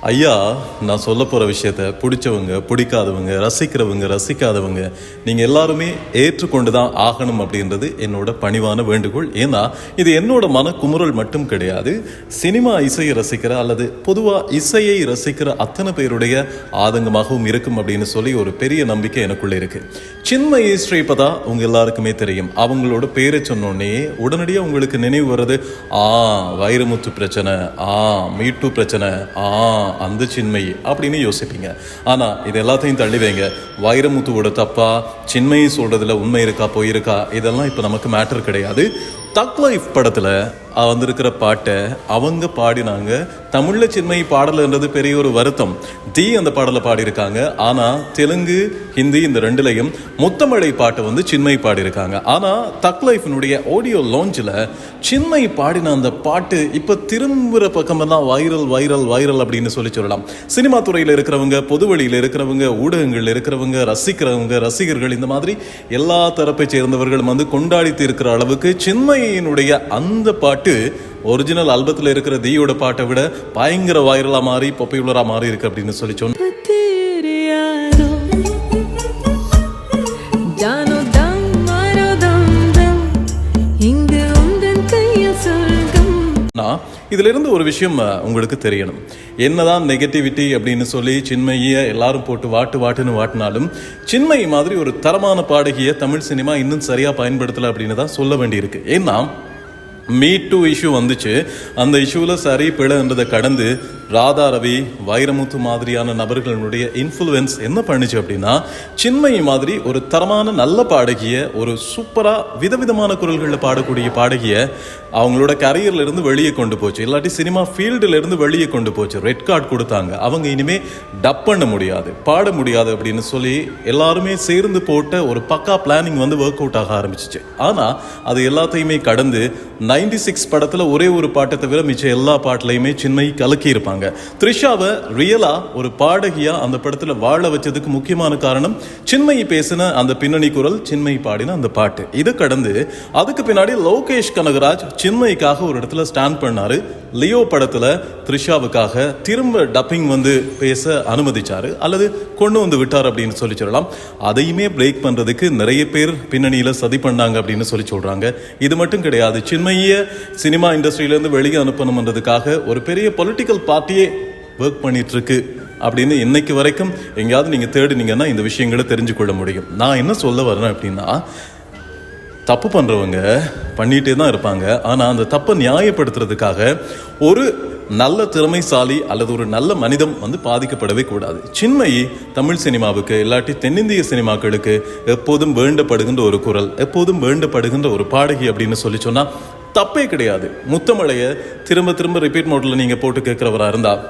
ஐயா நான் சொல்ல போகிற விஷயத்த பிடிச்சவங்க பிடிக்காதவங்க ரசிக்கிறவங்க ரசிக்காதவங்க நீங்கள் எல்லாருமே ஏற்றுக்கொண்டு தான் ஆகணும் அப்படின்றது என்னோட பணிவான வேண்டுகோள். ஏன்னா இது என்னோட மன குமுறல் மட்டும் கிடையாது. சினிமா இசையை ரசிக்கிற அல்லது பொதுவாக இசையை ரசிக்கிற அத்தனை பேருடைய ஆதங்கமாகவும் இருக்கும் அப்படின்னு சொல்லி ஒரு பெரிய நம்பிக்கை எனக்குள்ளே இருக்கு. சின்மயி தான் உங்கள் எல்லாருக்குமே தெரியும். அவங்களோட பேரை சொன்னோடனே உடனடியாக உங்களுக்கு நினைவு வர்றது ஆ வைரமுத்து பிரச்சனை ஆ மீட்டு பிரச்சனை ஆ அந்த சின்மயி அப்படின்னு யோசிப்பீங்க. ஆனால் இது எல்லாத்தையும் தள்ளி வைங்க. வைரமுத்துவோட தப்பா சின்மயி சொல்றதுல உண்மை இருக்கா போயிருக்கா இதெல்லாம் இப்போ நமக்கு மேட்டர் கிடையாது. தக் லைஃப் படத்தில் வந்திருக்கிற பாட்டை அவங்க பாடினாங்க. தமிழில் சின்மை பாடல்ன்றது பெரிய ஒரு வருத்தம். தி அந்த பாடலை பாடியிருக்காங்க. ஆனால் தெலுங்கு ஹிந்தி இந்த ரெண்டுலையும் முத்தமழை பாட்டை வந்து சின்மை பாடியிருக்காங்க. ஆனால் தக் லைஃபினுடைய ஆடியோ லான்ச்சில் சின்மை பாடின அந்த பாட்டு இப்போ திரும்புகிற பக்கமெல்லாம் வைரல் வைரல் வைரல் அப்படின்னு சொல்லி சொல்லலாம். சினிமா துறையில் இருக்கிறவங்க பொதுவெளியில் இருக்கிறவங்க ஊடகங்கள் இருக்கிறவங்க ரசிக்கிறவங்க ரசிகர்கள் இந்த மாதிரி எல்லா தரப்பை சேர்ந்தவர்களும் வந்து கொண்டாடித்து இருக்கிற அளவுக்கு சின்மையினுடைய அந்த பாட்டு பாட்டு ஒரிஜினல் ஆல்பத்தில் இருக்கிற தீயோட பாட்டை விட பயங்கர வைரலாக மாறி பாப்புலராக மாறி இருக்கு அப்படின்னு சொல்லி சொன்னோம் இதிலிருந்து ஒரு விஷயம் உங்களுக்கு தெரியணும். என்னதான் நெகட்டிவிட்டி அப்படின்னு சொல்லி சின்மையை எல்லாரும் போட்டு வாட்டு வாட்டுன்னு வாட்டினாலும் சின்மை மாதிரி ஒரு தரமான பாடகியை தமிழ் சினிமா இன்னும் சரியாக பயன்படுத்தலை அப்படின்னு தான் சொல்ல வேண்டியிருக்கு. ஏன்னா மீ டூ இஷ்யூ வந்துச்சு. அந்த இஷ்யூவில் சரி பிழைன்றதை கடந்து ராதா ரவி வைரமுத்து மாதிரியான நபர்களுடைய இன்ஃப்ளூயன்ஸ் என்ன பண்ணுச்சு அப்படின்னா சின்மயி மாதிரி ஒரு தரமான நல்ல பாடகிய ஒரு சூப்பராக விதவிதமான குரல்களில் பாடக்கூடிய பாடகிய அவங்களோட கரியர்லேருந்து வெளியே கொண்டு போச்சு. இல்லாட்டி சினிமா ஃபீல்டுலேருந்து வெளியே கொண்டு போச்சு. ரெட் கார்டு கொடுத்தாங்க. அவங்க இனிமே டப் பண்ண முடியாது பாட முடியாது அப்படின்னு சொல்லி எல்லாருமே சேர்ந்து போட்ட ஒரு பக்கா பிளானிங் வந்து ஒர்க் அவுட் ஆக ஆரம்பிச்சிச்சு. ஆனால் அது எல்லாத்தையுமே கடந்து நைன்டி சிக்ஸ் படத்தில் ஒரே ஒரு பாட்டை தவிர மிச்ச எல்லா பாட்டிலையுமே சின்மயி கலக்கியிருப்பாங்க. இருப்பாங்க த்ரிஷாவை ரியலாக ஒரு பாடகியாக அந்த படத்தில் வாழ வச்சதுக்கு முக்கியமான காரணம் சின்மயி பேசின அந்த பின்னணி குரல் சின்மயி பாடின அந்த பாட்டு. இதை கடந்து அதுக்கு பின்னாடி லோகேஷ் கனகராஜ் சின்மயிக்காக ஒரு இடத்துல ஸ்டாண்ட் பண்ணார். லியோ படத்தில் த்ரிஷாவுக்காக திரும்ப டப்பிங் வந்து பேச அனுமதிச்சார். அல்லது கொண்டு வந்து விட்டார் அப்படின்னு சொல்லி சொல்லலாம். அதையுமே பிரேக் பண்ணுறதுக்கு நிறைய பேர் பின்னணியில் சதி பண்ணாங்க அப்படின்னு சொல்லி சொல்கிறாங்க இது மட்டும் கிடையாது சின்மையை சினிமா இண்டஸ்ட்ரியிலேருந்து வெளியே அனுப்பணுன்றதுக்காக ஒரு பெரிய பொலிட்டிக்கல் பார்ட்டியே ஒர்க் பண்ணிகிட்ருக்கு அப்படின்னு இன்னைக்கு வரைக்கும் எங்கேயாவது நீங்கள் தேடினீங்கன்னா இந்த விஷயங்களை தெரிஞ்சுக்கொள்ள முடியும். நான் என்ன சொல்ல வரேன் அப்படின்னா தப்பு பண்ணுறவங்க பண்ணிகிட்டே தான் இருப்பாங்க. ஆனால் அந்த தப்பை நியாயப்படுத்துறதுக்காக ஒரு நல்ல திறமைசாலி அல்லது ஒரு நல்ல மனிதம் வந்து பாதிக்கப்படவே கூடாது. சின்மை தமிழ் சினிமாவுக்கு இல்லாட்டி தென்னிந்திய சினிமாக்களுக்கு எப்போதும் வேண்டப்படுகின்ற ஒரு குரல் எப்போதும் வேண்டப்படுகின்ற ஒரு பாடகி அப்படின்னு சொல்லி சொன்னால் தப்பே கிடையாது. முத்தமலையை திரும்ப திரும்ப ரிப்பீட் மோட்டில் நீங்கள் போட்டு கேட்குறவராக இருந்தால்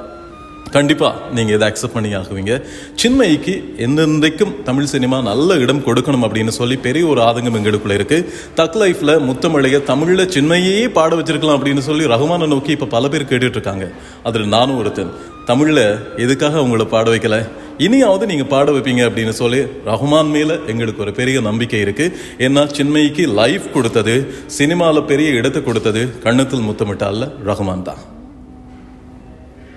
கண்டிப்பாக நீங்கள் இதை அக்செப்ட் பண்ணி ஆகுவீங்க. சின்மயிக்கு எந்தெந்தைக்கும் தமிழ் சினிமா நல்ல இடம் கொடுக்கணும் அப்படின்னு சொல்லி பெரிய ஒரு ஆதங்கம் எங்களுக்குள்ளே இருக்கு. தக் லைஃப்ல முத்தமிழைய தமிழில் சின்மையே பாட வச்சிருக்கலாம் அப்படின்னு சொல்லி ரகுமானை நோக்கி இப்போ பல பேர் கேட்டுட்ருக்காங்க அதில் நானும் ஒருத்தன். தமிழில் எதுக்காக உங்களை பாட வைக்கல? இனியாவது நீங்கள் பாட வைப்பீங்க அப்படின்னு சொல்லி ரஹ்மான் மேலே எங்களுக்கு ஒரு பெரிய நம்பிக்கை இருக்குது ஏன்னா சின்மைக்கு லைஃப் கொடுத்தது சினிமாவில் பெரிய இடத்தை கொடுத்தது கண்ணத்தில் முத்தமிட்டால ரஹ்மான் தான்.